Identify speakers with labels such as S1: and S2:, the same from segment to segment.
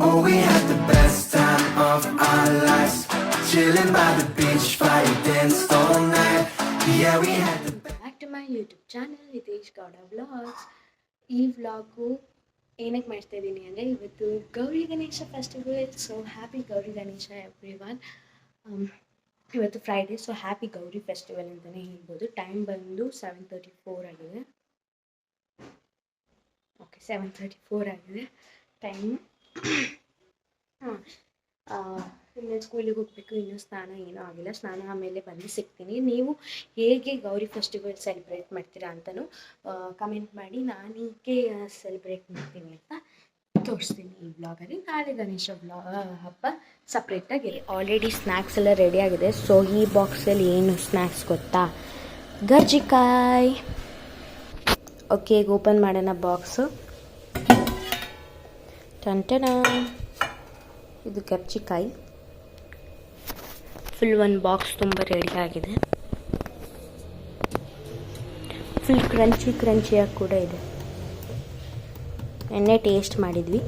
S1: Oh, we had the best time of our lives. Chilling by the beach, fire danced all night. Yeah, we had the
S2: back to my YouTube channel Nitesh Gowda vlogs ಈ vlog ಏನಕ್ಕೆ ಮಾಡ್ತಾ ಇದ್ದೀನಿ ಅಂದರೆ ಇವತ್ತು Gauri Ganesha festival so happy Gauri Ganesha everyone Um, ಇವತ್ತು Friday so happy Gauri festival ಅಂತಲೇ ಹೇಳ್ಬೋದು. Time ಬಂದು ಸೆವೆನ್ ತರ್ಟಿ ಫೋರ್ ಆಗಿದೆ. ಓಕೆ ಸೆವೆನ್ ತರ್ಟಿ ಫೋರ್ ಆಗಿದೆ. ಟೈಮ್ ಹಾಂ ಇನ್ನು ಸ್ಕೂಲಿಗೆ ಹೋಗ್ಬೇಕು, ಇನ್ನೂ ಸ್ನಾನ ಏನೂ ಆಗಿಲ್ಲ. ಸ್ನಾನ ಆಮೇಲೆ ಬಂದು ಸಿಗ್ತೀನಿ. ನೀವು ಹೇಗೆ ಗೌರಿ ಫೆಸ್ಟಿವಲ್ ಸೆಲೆಬ್ರೇಟ್ ಮಾಡ್ತೀರಾ ಅಂತಲೂ ಕಮೆಂಟ್ ಮಾಡಿ. ನಾನು ಹೀಗೆ ಸೆಲೆಬ್ರೇಟ್ ಮಾಡ್ತೀನಿ ಅಂತ ತೋರಿಸ್ತೀನಿ ಈ ಬ್ಲಾಗಲ್ಲಿ ನಾಳೆ ಗಣೇಶ ಬ್ಲಾ ಹಬ್ಬ ಸಪ್ರೇಟಾಗಿ ಆಲ್ರೆಡಿ ಸ್ನ್ಯಾಕ್ಸ್ ಎಲ್ಲ ರೆಡಿ ಆಗಿದೆ. ಸೊ ಈ ಬಾಕ್ಸಲ್ಲಿ ಏನು ಸ್ನ್ಯಾಕ್ಸ್ ಗೊತ್ತಾ? ಗರ್ಜಿಕಾಯಿ. ಓಕೆ ಓಪನ್ ಮಾಡೋಣ ಬಾಕ್ಸು ಟಂಟನ ಇದು ಕರ್ಚಿಕಾಯಿ ಫುಲ್ ಒಂದು ಬಾಕ್ಸ್ ತುಂಬ ರೆಡಿ ಆಗಿದೆ. ಫುಲ್ ಕ್ರಂಚಿ ಕ್ರಂಚಿಯಾಗಿ ಕೂಡ ಇದೆ. ಎಣ್ಣೆ ಟೇಸ್ಟ್ ಮಾಡಿದ್ವಿ.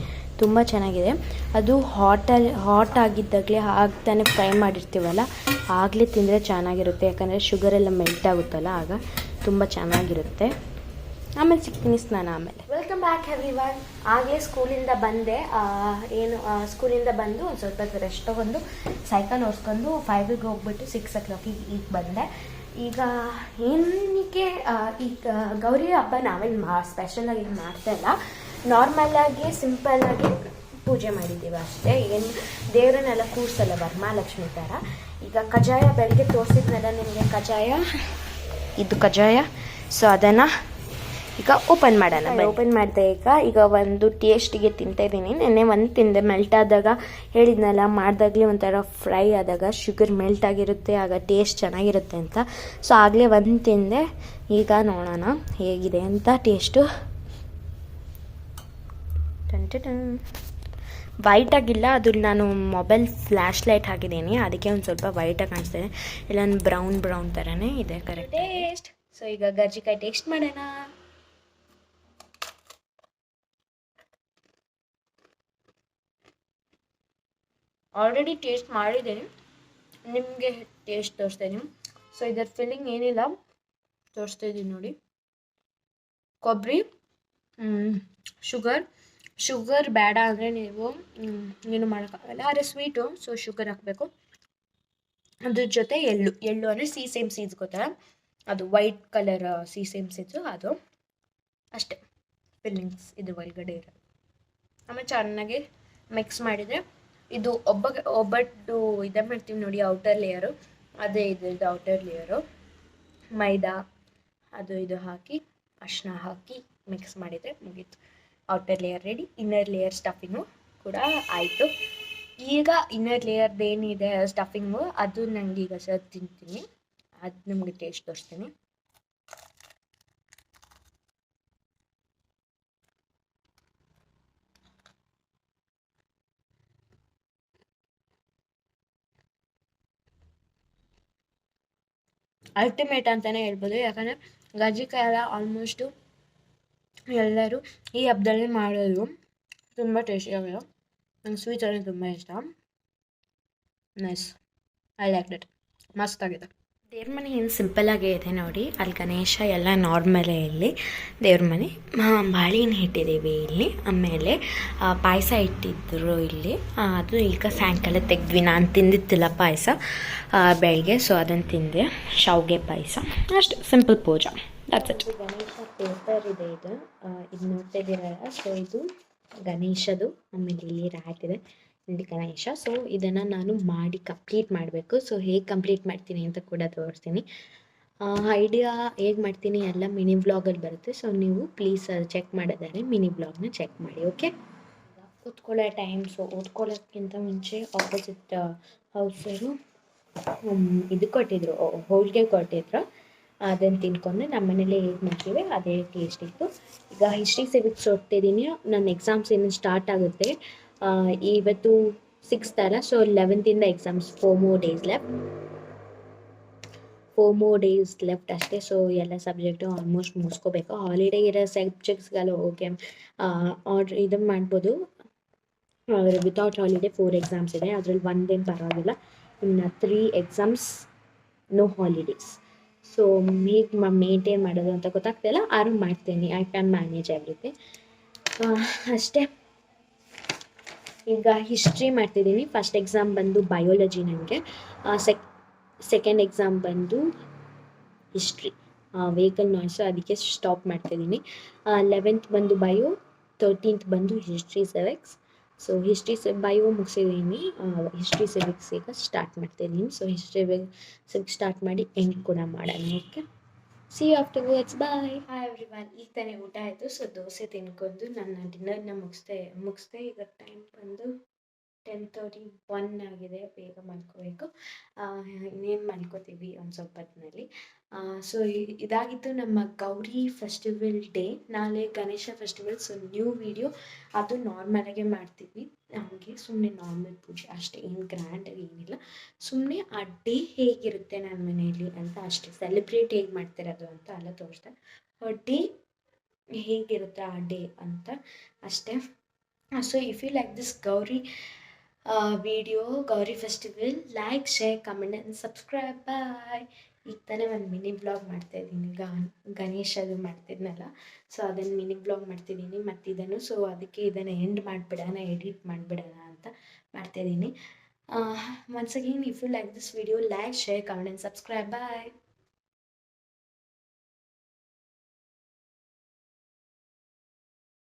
S2: ತುಂಬ ಚೆನ್ನಾಗಿದೆ. ಅದು ಹಾಟಲ್ಲಿ ಹಾಟ್ ಆಗಿದ್ದಾಗಲೇ ಆಗ್ತಾನೆ ಫ್ರೈ ಮಾಡಿರ್ತೀವಲ್ಲ, ಆಗಲೇ ತಿಂದರೆ ಚೆನ್ನಾಗಿರುತ್ತೆ. ಯಾಕಂದರೆ ಶುಗರ್ ಎಲ್ಲ ಮೆಲ್ಟ್ ಆಗುತ್ತಲ್ಲ, ಆಗ ತುಂಬ ಚೆನ್ನಾಗಿರುತ್ತೆ. ಆಮೇಲೆ ಸಿಗ್ತೀನಿ ಸ್ನಾನ ಆಮೇಲೆ. ವೆಲ್ಕಮ್ ಬ್ಯಾಕ್ ಎವ್ರಿ ಒನ್ ಆಗಲೇ ಸ್ಕೂಲಿಂದ ಬಂದೆ. ಏನು ಸ್ಕೂಲಿಂದ ಬಂದು ಒಂದು ಸ್ವಲ್ಪ ರೆಸ್ಟ್ ತಗೊಂಡು ಸೈಕಲ್ ಓಡಿಸ್ಕೊಂಡು ಫೈವಿಗೆ ಹೋಗ್ಬಿಟ್ಟು ಸಿಕ್ಸ್ ಓ ಕ್ಲಾಕಿಗೆ ಈಗ ಬಂದೆ. ಈಗ ಏನಕ್ಕೆ ಈಗ ಗೌರಿ ಹಬ್ಬ ನಾವೇನು ಮಾ ಸ್ಪೆಷಲಾಗಿ ಮಾಡ್ತಾ ಇಲ್ಲ. ನಾರ್ಮಲಾಗಿ ಸಿಂಪಲ್ಲಾಗಿ ಪೂಜೆ ಮಾಡಿದ್ದೀವಿ ಅಷ್ಟೇ. ಏನು ದೇವರನ್ನೆಲ್ಲ ಕೂರಿಸಲ್ಲ ವರಮಹಾಲಕ್ಷ್ಮಿ ಥರ ಈಗ ಕಜಾಯ ಬೆಳಗ್ಗೆ ತೋರಿಸಿದ್ನಲ್ಲ ನಿಮಗೆ ಕಜಾಯ ಇದು ಕಜಾಯ ಸೊ ಅದನ್ನು ಈಗ ಓಪನ್ ಮಾಡೋಣ ಓಪನ್ ಮಾಡಿದೆ ಈಗ. ಈಗ ಒಂದು ಟೇಸ್ಟಿಗೆ ತಿಂತಾ ಇದ್ದೀನಿ ನೆನ್ನೆ ಒಂದು ತಿಂದೆ ಮೆಲ್ಟ್ ಆದಾಗ ಹೇಳಿದ್ನಲ್ಲ ಮಾಡಿದಾಗಲೇ ಒಂಥರ ಫ್ರೈ ಆದಾಗ ಶುಗರ್ ಮೆಲ್ಟ್ ಆಗಿರುತ್ತೆ ಆಗ ಟೇಸ್ಟ್ ಚೆನ್ನಾಗಿರುತ್ತೆ ಅಂತ. ಸೊ ಆಗಲೇ ಒಂದು ತಿಂದೆ. ಈಗ ನೋಡೋಣ ಹೇಗಿದೆ ಅಂತ ಟೇಸ್ಟು ವೈಟ್ ಆಗಿಲ್ಲ ಅದು ನಾನು ಮೊಬೈಲ್ ಫ್ಲ್ಯಾಶ್ ಲೈಟ್ ಹಾಕಿದ್ದೀನಿ. ಅದಕ್ಕೆ ಒಂದು ಸ್ವಲ್ಪ ವೈಟಾಗಿ ಕಾಣಿಸ್ತಿದೆ ಇಲ್ಲ ಬ್ರೌನ್ ಬ್ರೌನ್ ಥರನೇ ಇದೆ ಕರೆಕ್ಟ್ ಟೇಸ್ಟ್ ಸೊ ಈಗ ಗರ್ಜಿಕಾಯಿ ಟೇಸ್ಟ್ ಮಾಡೋಣ. ಆಲ್ರೆಡಿ ಟೇಸ್ಟ್ ಮಾಡಿದ್ದೀನಿ. ನಿಮಗೆ ಟೇಸ್ಟ್ ತೋರಿಸ್ತಾ ಇದ್ದೀನಿ ಸೊ ಇದರ ಫಿಲ್ಲಿಂಗ್ ಏನಿಲ್ಲ. ತೋರಿಸ್ತಾ ಇದ್ದೀನಿ ನೋಡಿ. ಕೊಬ್ಬರಿ ಶುಗರ್ ಶುಗರ್ ಬೇಡ ಅಂದರೆ ನೀವು ಏನು ಮಾಡೋಕ್ಕಾಗಲ್ಲ. ಆದರೆ ಸ್ವೀಟು ಸೊ ಶುಗರ್ ಹಾಕಬೇಕು. ಅದ್ರ ಜೊತೆ ಎಳ್ಳು. ಎಳ್ಳು ಅಂದರೆ ಸಿ ಸೇಮ್ ಸೀಡ್ಸ್ ಗೊತ್ತಾ? ಅದು white colour C same seeds ಅದು. ಅಷ್ಟೇ. ಫಿಲ್ಲಿಂಗ್ಸ್ ಇದು ಒಳಗಡೆ ಇರೋದು. ಆಮೇಲೆ ಚೆನ್ನಾಗಿ ಮಿಕ್ಸ್ ಮಾಡಿದರೆ ಇದು ಒಬ್ಬ ಒಬ್ಬಟ್ಟು ಇದೆ ಮಾಡ್ತೀವಿ ನೋಡಿ ಔಟರ್ ಲೇಯರು ಅದೇ ಇದ್ರದ್ದು ಔಟರ್ ಲೇಯರು ಮೈದಾ, ಅದು ಇದು ಹಾಕಿ ಅರ್ಶಿನ ಹಾಕಿ ಮಿಕ್ಸ್ ಮಾಡಿದರೆ ಮುಗೀತು. Outer layer ready inner layer stuffing ಕೂಡ ಆಯಿತು. ಈಗ ಇನ್ನರ್ ಲೇಯರ್ದು ಏನಿದೆ ಸ್ಟಫಿಂಗು ಅದು ನನಗೆ ಈಗ ಸರ್ ತಿಂತೀನಿ. ಅದು ನಿಮಗೆ ಟೇಸ್ಟ್ ತೋರಿಸ್ತೀನಿ. ಅಲ್ಟಿಮೇಟ್ ಅಂತಲೇ ಹೇಳ್ಬೋದು. ಯಾಕಂದರೆ ಗಜ್ಜಿಕಾಯಿ ಎಲ್ಲ ಆಲ್ಮೋಸ್ಟು ಎಲ್ಲರೂ ಈ ಹಬ್ಬದಲ್ಲಿ ಮಾಡೋದು ತುಂಬ ಟೇಸ್ಟಿಯಾಗಿದೆ ನಂಗೆ ಸ್ವೀಟ್ ಅಂದರೆ ತುಂಬ ಇಷ್ಟ. ನೈಸ್ ಐ ಲೈಕ್ ದಟ್ ಮಸ್ತಾಗಿದೆ ದೇವ್ರ ಮನೆ ಏನು ಸಿಂಪಲ್ಲಾಗೇ ಇದೆ ನೋಡಿ. ಅಲ್ಲಿ ಗಣೇಶ ಎಲ್ಲ ನಾರ್ಮಲೇ ಇಲ್ಲಿ. ದೇವ್ರ ಮನೆ. ಬಾಳೆಹಣ್ಣು ಇಟ್ಟಿದ್ದೀವಿ ಇಲ್ಲಿ. ಆಮೇಲೆ ಪಾಯಸ ಇಟ್ಟಿದ್ರು ಇಲ್ಲಿ. ಅದು ಈಗ ಸಾಯಂಕಾಲ ತೆಗೆದ್ವಿ. ನಾನು ತಿಂದಿತ್ತಿಲ್ಲ ಪಾಯಸ. ಬೆಳಗ್ಗೆ ಸೊ ಅದನ್ನು ತಿಂದೆ. ಶಾವಿಗೆ ಪಾಯಸ. ಅಷ್ಟು. Simple puja. That's it Ganesha paper ಇದೆ ಇದು. ಇದು ನೋಡ್ತಾ ಇದ್ದೀರಲ್ಲ. ಸೊ ಇದು ಗಣೇಶದು. ಆಮೇಲೆ ಇಲ್ಲಿ ರಾಟ್ ಇದೆ. ಗಣೇಶ ಸೊ ಇದನ್ನು ನಾನು ಮಾಡಿ ಕಂಪ್ಲೀಟ್ ಮಾಡಬೇಕು. ಸೊ ಹೇಗೆ ಕಂಪ್ಲೀಟ್ ಮಾಡ್ತೀನಿ ಅಂತ ಕೂಡ ತೋರಿಸ್ತೀನಿ. ಐಡಿಯಾ ಹೇಗೆ ಮಾಡ್ತೀನಿ ಎಲ್ಲ ಮಿನಿ ಬ್ಲಾಗಲ್ಲಿ ಬರುತ್ತೆ. ಸೊ ನೀವು ಪ್ಲೀಸ್ ಚೆಕ್ ಮಾಡೋದಾದ್ರೆ ಮಿನಿ ಬ್ಲಾಗ್ನ ಚೆಕ್ ಮಾಡಿ ಓಕೆ ಕೂತ್ಕೊಳ್ಳೋ ಟೈಮ್ ಸೊ ಓದ್ಕೊಳ್ಳೋಕ್ಕಿಂತ ಮುಂಚೆ ಆಪೋಸಿಟ್ ಹೌಸರು ಇದು ಕೊಟ್ಟಿದ್ರು ಹೋಳಿಗೆ ಕೊಟ್ಟಿದ್ರು. ಅದನ್ನು ತಿನ್ಕೊಂಡು ನಮ್ಮ ಮನೇಲಿ ಹೇಗೆ ಮಾಡ್ತೀವಿ, ಅದೇ ಟೇಸ್ಟ್ ಇತ್ತು. ಈಗ ಹಿಸ್ಟ್ರಿ ಸಿವಿಕ್ಸ್ ಓದ್ತಿದ್ದೀನಿ ನನ್ನ ಎಕ್ಸಾಮ್ಸ್ ಏನು ಸ್ಟಾರ್ಟ್ ಆಗುತ್ತೆ. ಇವತ್ತು ಸಿಕ್ಸ್ತ್ ಅಲ್ಲ so ಲೆವೆಂತಿಂದ exams four more days left four more days left ಅಷ್ಟೇ ಸೊ ಎಲ್ಲ ಸಬ್ಜೆಕ್ಟು ಆಲ್ಮೋಸ್ಟ್ ಮುಗಿಸ್ಕೋಬೇಕು. ಹಾಲಿಡೇ ಇರೋ ಸಬ್ಜೆಕ್ಟ್ಸ್ಗೆಲ್ಲ ಓಕೆ ಆರ್ಡ್ರ್ ಇದನ್ನು ಮಾಡ್ಬೋದು. ವಿತೌಟ್ ಹಾಲಿಡೇ ಫೋರ್ ಎಕ್ಸಾಮ್ಸ್ ಇದೆ. ಅದರಲ್ಲಿ ಒಂದೇನು ಪರವಾಗಿಲ್ಲ. ಇನ್ನು three exams no holidays so ಹೇಗೆ ಮೇಂಟೈನ್ ಮಾಡೋದು ಅಂತ ಗೊತ್ತಾಗ್ತಿಲ್ಲ ಆರು ಮಾಡ್ತೀನಿ. ಐ ಕ್ಯಾನ್ ಮ್ಯಾನೇಜ್ ಎವ್ರಿಥಿಂಗ್ ಅಷ್ಟೇ. ಈಗ ಹಿಸ್ಟ್ರಿ ಮಾಡ್ತಿದ್ದೀನಿ ಫಸ್ಟ್ ಎಕ್ಸಾಮ್ ಬಂದು ಬಯೋಲಜಿ ನನಗೆ. ಸೆಕ್ ಸೆಕೆಂಡ್ ಎಕ್ಸಾಮ್ ಬಂದು ಹಿಸ್ಟ್ರಿ ವೆಹಿಕಲ್ ನಾಯ್ಸು ಅದಕ್ಕೆ ಸ್ಟಾಪ್ ಮಾಡ್ತಿದ್ದೀನಿ ಲೆವೆಂತ್ ಬಂದು ಬಯೋ ತರ್ಟೀನ್ತ್ ಬಂದು ಹಿಸ್ಟ್ರಿ ಸೆವೆಕ್ಸ್ ಸೊ ಹಿಸ್ಟ್ರಿ ಸೆ ಬಯೋ ಮುಗಿಸಿದ್ದೀನಿ ಹಿಸ್ಟ್ರಿ ಸಿವಿಕ್ಸ್ ಈಗ ಸ್ಟಾರ್ಟ್ ಮಾಡ್ತಿದ್ದೀನಿ ಸೊ ಹಿಸ್ಟ್ರಿ ಸಿವಿಕ್ಸ್ ಸ್ಟಾರ್ಟ್ ಮಾಡಿ ಎಂಡ್ ಕೂಡ ಮಾಡೋಣ. Okay see afterwards bye everyone ಈಗ ತಾನೇ ಊಟ ಆಯಿತು. ಸೊ ದೋಸೆ ತಿನ್ಕೊಂಡು ನನ್ನ ಡಿನ್ನರ್ನ ಮುಗಿಸ್ದೆ ಮುಗಿಸ್ದೆ ಈಗ ಟೈಮ್ ಬಂದು ಟೆನ್ ತರ್ಟಿ ಒನ್ ಆಗಿದೆ. ಬೇಗ ಮಲ್ಕೋಬೇಕು. ಇನ್ನೇನು ಮಲ್ಕೋತೀವಿ ಒಂದು ಸ್ವಲ್ಪ ಹೊತ್ತಿನಲ್ಲಿ ಸೊ ಇದಾಗಿತ್ತು ನಮ್ಮ ಗೌರಿ ಫೆಸ್ಟಿವಲ್ ಡೇ ನಾಳೆ Ganesha festival so new video ಅದು ನಾರ್ಮಲಾಗೆ ಮಾಡ್ತೀವಿ. ನಮಗೆ ಸುಮ್ಮನೆ ನಾರ್ಮಲ್ ಪೂಜೆ ಅಷ್ಟೇ. ಏನು ಗ್ರ್ಯಾಂಡ್ ಏನಿಲ್ಲ. ಸುಮ್ಮನೆ ಆ ಡೇ ಹೇಗಿರುತ್ತೆ ನನ್ನ ಮನೆಯಲ್ಲಿ ಅಂತ ಅಷ್ಟೇ. ಸೆಲೆಬ್ರೇಟ್ ಹೇಗೆ ಮಾಡ್ತಿರೋದು ಅಂತ ಎಲ್ಲ ತೋರಿಸ್ದೆ. ಡೇ ಹೇಗಿರುತ್ತೆ ಆ ಡೇ ಅಂತ ಅಷ್ಟೇ. So if you like this Gauri video Gauri festival like share comment and subscribe bye ಈಗ ತಾನೇ ಒಂದು ಮಿನಿ ಬ್ಲಾಗ್ ಮಾಡ್ತಾಯಿದ್ದೀನಿ ಗಾನ್ ಗಣೇಶದು ಮಾಡ್ತಿದ್ನಲ್ಲ ಸೊ ಅದನ್ನು ಮಿನಿ ಬ್ಲಾಗ್ ಮಾಡ್ತಿದ್ದೀನಿ. ಮತ್ತು ಇದನ್ನು ಸೊ ಅದಕ್ಕೆ ಇದನ್ನು ಎಂಡ್ ಮಾಡಿಬಿಡೋಣ ಎಡಿಟ್ ಮಾಡಿಬಿಡೋಣ ಅಂತ ಮಾಡ್ತಾಯಿದ್ದೀನಿ again if you like this video like share comment and subscribe bye